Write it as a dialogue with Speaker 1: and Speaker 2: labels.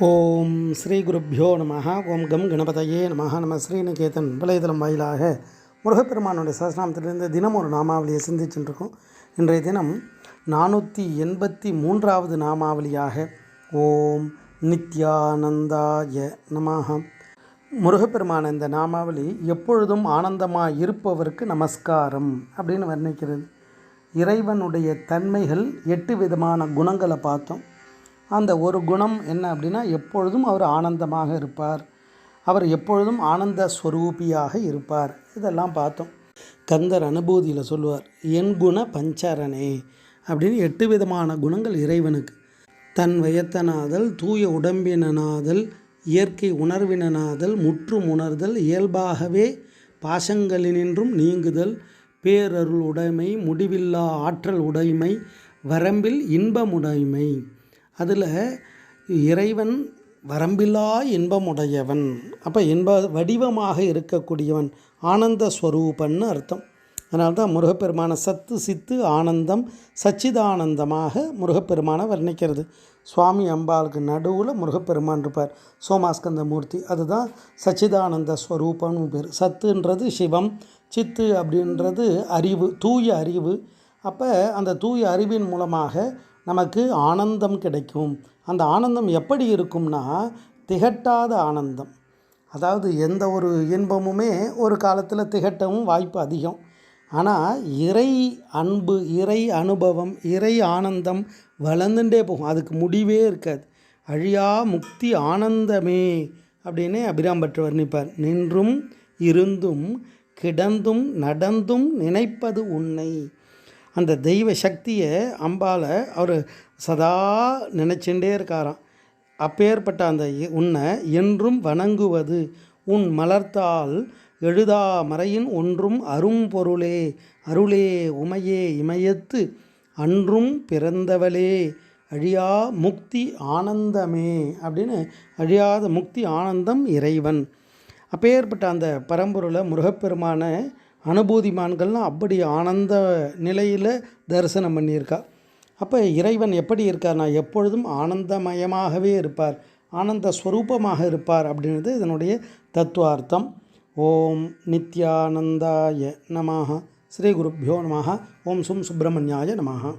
Speaker 1: ஓம் ஸ்ரீ குருப்பியோ நம ஓம் கம் கணபதையே நம நம ஸ்ரீநிகேதன் வலைதளம் வாயிலாக முருகப்பெருமானுடைய சஹஸ்ரநாமத்திலிருந்து தினம் ஒரு நாமாவளியை சிந்திச்சுருக்கோம் இன்றைய தினம் நானூற்றி எண்பத்தி மூன்றாவது நாமாவளியாக ஓம் நித்யானந்தாய நமஹ. முருகப்பெருமான இந்த நாமாவளி எப்பொழுதும் ஆனந்தமாக இருப்பவருக்கு நமஸ்காரம் அப்படின்னு வர்ணிக்கிறது. இறைவனுடைய தன்மைகள் எட்டு விதமான குணங்களை பார்த்தோம். அந்த ஒரு குணம் என்ன அப்படின்னா எப்பொழுதும் அவர் ஆனந்தமாக இருப்பார். அவர் எப்பொழுதும் ஆனந்த ஸ்வரூபியாக இருப்பார். இதெல்லாம் பார்த்தோம். கந்தர் அனுபூதியில் சொல்லுவார் என் குண பஞ்சரணே அப்படின்னு எட்டு விதமான குணங்கள் இறைவனுக்கு. தன் வயத்தனாதல் தூய உடம்பினனாதல் இயற்கை உணர்வினனாதல் முற்றும் உணர்தல் இயல்பாகவே பாசங்களினின்றும் நீங்குதல் பேரருள் உடைமை முடிவில்லா ஆற்றல் உடைமை வரம்பில் இன்பமுடைமை. அதில் இறைவன் வரம்பில்லா இன்பமுடையவன். அப்போ இன்ப வடிவமாக இருக்கக்கூடியவன் ஆனந்த ஸ்வரூபன்னு அர்த்தம். அதனால்தான் முருகப்பெருமான சத்து சித்து ஆனந்தம் சச்சிதானந்தமாக முருகப்பெருமானை வர்ணிக்கிறது. சுவாமி அம்பாளுக்கு நடுவில் முருகப்பெருமான் இருப்பார். சோமாஸ்கந்த மூர்த்தி அதுதான் சச்சிதானந்த ஸ்வரூபம்னு பேர். சத்துன்றது சிவம் சித்து அப்படின்றது அறிவு தூய அறிவு. அப்போ அந்த தூய அறிவின் மூலமாக நமக்கு ஆனந்தம் கிடைக்கும். அந்த ஆனந்தம் எப்படி இருக்கும்னா திகட்டாத ஆனந்தம். அதாவது எந்த ஒரு இன்பமுமே ஒரு காலத்தில் திகட்டவும் வாய்ப்பு அதிகம். ஆனால் இறை அன்பு இறை அனுபவம் இறை ஆனந்தம் வளர்ந்துட்டே போகும். அதுக்கு முடிவே இருக்காது. அழியா முக்தி ஆனந்தமே அப்படின்னு அபிராம்பற்று வர்ணிப்பார். நின்றும் இருந்தும் கிடந்தும் நடந்தும் நினைப்பது உன்னை. அந்த தெய்வ சக்தியை அம்பால் அவர் சதா நினச்சிண்டே இருக்காராம். அப்பேற்பட்ட அந்த உன்னை என்றும் வணங்குவது உன் மலர்த்தால் எழுதா மறையின் ஒன்றும் அரும்பொருளே அருளே உமையே இமயத்து அன்றும் பிறந்தவளே அழியா முக்தி ஆனந்தமே அப்படின்னு அழியாத முக்தி ஆனந்தம் இறைவன். அப்பேற்பட்ட அந்த பரம்பொருளை முருகப்பெருமான அனுபூதிமான்கள்லாம் அப்படி ஆனந்த நிலையில் தரிசனம் பண்ணியிருக்கா. அப்போ இறைவன் எப்படி இருக்கார்னா எப்பொழுதும் ஆனந்தமயமாகவே இருப்பார் ஆனந்த ஸ்வரூபமாக இருப்பார் அப்படின்றது இதனுடைய தத்துவார்த்தம். ஓம் நித்யானந்தாய நமஹ. ஸ்ரீ குருப்பியோ நமஹ. ஓம் சும் சுப்பிரமணியாய நமஹ.